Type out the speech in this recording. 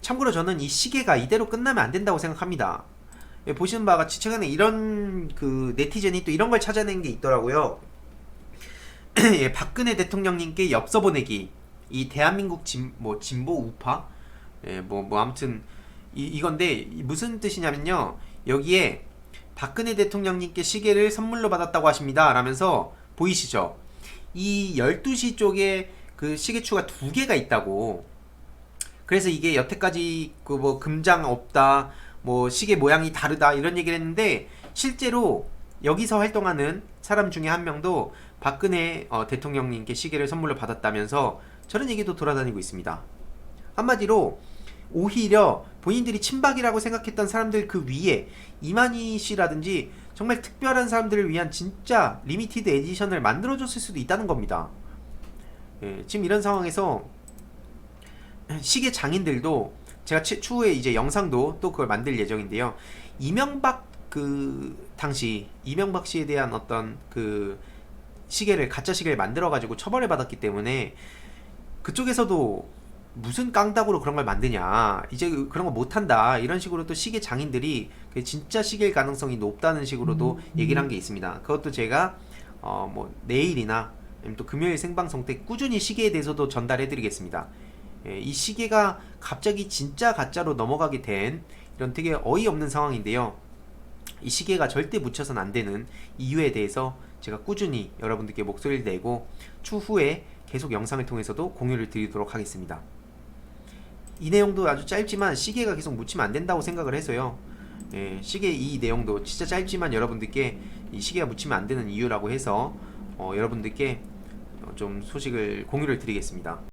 참고로 저는 이 시계가 이대로 끝나면 안 된다고 생각합니다. 예, 보시는 바와 같이 최근에 이런 그 네티즌이 또 이런 걸 찾아낸 게 있더라고요. 예, 박근혜 대통령님께 엽서 보내기. 이 대한민국 진, 뭐 진보 우파, 예, 뭐, 뭐 아무튼 이, 이건데 이 무슨 뜻이냐면요. 여기에 박근혜 대통령님께 시계를 선물로 받았다고 하십니다. 라면서 보이시죠? 이 12시 쪽에 그 시계추가 두 개가 있다고. 그래서 이게 여태까지 그 뭐 금장 없다, 뭐 시계 모양이 다르다 이런 얘기를 했는데 실제로 여기서 활동하는 사람 중에 한 명도 박근혜 어, 대통령님께 시계를 선물로 받았다면서 저런 얘기도 돌아다니고 있습니다. 한마디로 오히려 본인들이 친박이라고 생각했던 사람들 그 위에 이만희 씨라든지 정말 특별한 사람들을 위한 진짜 리미티드 에디션을 만들어줬을 수도 있다는 겁니다. 예, 지금 이런 상황에서 시계 장인들도 제가 추- 추후에 이제 영상도 또 그걸 만들 예정인데요. 이명박 그 당시 이명박 씨에 대한 어떤 그 시계를 가짜 시계를 만들어 가지고 처벌을 받았기 때문에 그쪽에서도 무슨 깡다구로 그런 걸 만드냐 이제 그런 거 못한다 이런 식으로 또 시계 장인들이 그 진짜 시계일 가능성이 높다는 식으로도 얘기를 한 게 있습니다. 그것도 제가 어 뭐 내일이나 또 금요일 생방송 때 꾸준히 시계에 대해서도 전달해 드리겠습니다 예, 이 시계가 갑자기 진짜 가짜로 넘어가게 된 이런 되게 어이없는 상황인데요 이 시계가 절대 묻혀선 안 되는 이유에 대해서 제가 꾸준히 여러분들께 목소리를 내고 추후에 계속 영상을 통해서도 공유를 드리도록 하겠습니다. 이 내용도 아주 짧지만 시계가 계속 묻히면 안 된다고 생각을 해서요. 예, 시계 이 내용도 진짜 짧지만 여러분들께 이 시계가 묻히면 안 되는 이유라고 해서 어, 여러분들께 어, 좀 소식을 공유를 드리겠습니다.